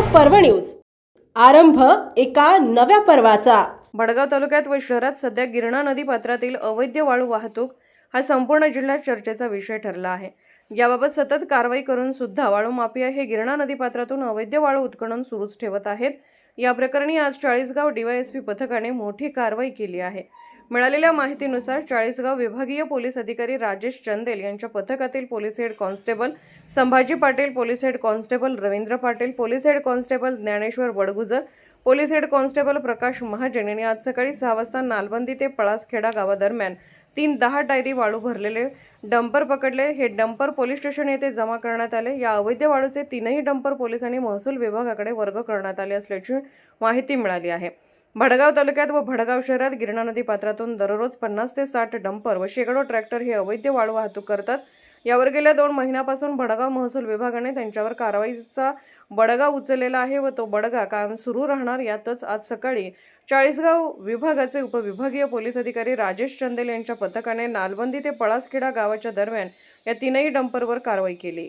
पर्व न्यूज. आरंभ एका नव्या पर्वाचा. भडगाव तालुक्यात व शहरात सध्या गिरणा नदी पात्रातील अवैध वाळू वाहतूक हा संपूर्ण जिल्ह्यात चर्चेचा विषय ठरला आहे. याबाबत सतत कारवाई करून सुद्धा वाळू माफिया हे गिरणा नदी पात्रातून अवैध वाळू उत्खनन सुरूच ठेवत आहेत. या प्रकरणी आज चाळीसगाव डीवायएसपी पथकाने मोठी कारवाई केली आहे. मिळालेल्या माहितीनुसार चाळीसगाव विभागीय पोलीस अधिकारी राजेश चंदेल यांच्या पथकातील police head constable Sambhaji Patil police head constable Ravindra Patil police head constable Dnyaneshwar Badgujar police head constable Prakash Mahajan यांनी आज सकाळी सहा वाजता नालबंदी ते पळासखेडा गावादरम्यान तीन दहा डायरी वाळू भरलेले डंपर पकडले. हे डंपर पोलीस स्टेशन येथे जमा करण्यात आले. या अवैध वाळूचे तीनही डंपर पोलिसांनी महसूल विभागाकडे वर्ग करण्यात आले असल्याची माहिती मिळाली आहे. भडगाव तालुक्यात व भडगाव शहरात गिरणा नदी पात्रातून दररोज पन्नास ते साठ डंपर व शेकडो ट्रॅक्टर हे अवैध वाळू वाहतूक करतात. यावर गेल्या दोन महिन्यापासून भडगाव महसूल विभागाने त्यांच्यावर कारवाईचा बडगा उचललेला आहे व तो बडगा कायम सुरू राहणार यातच आज सकाळी चाळीसगाव विभागाचे उपविभागीय पोलीस अधिकारी राजेश चंदेल यांच्या पथकाने नालबंदी ते पळासखेडा गावाच्या दरम्यान या तीनही डंपरवर कारवाई केली.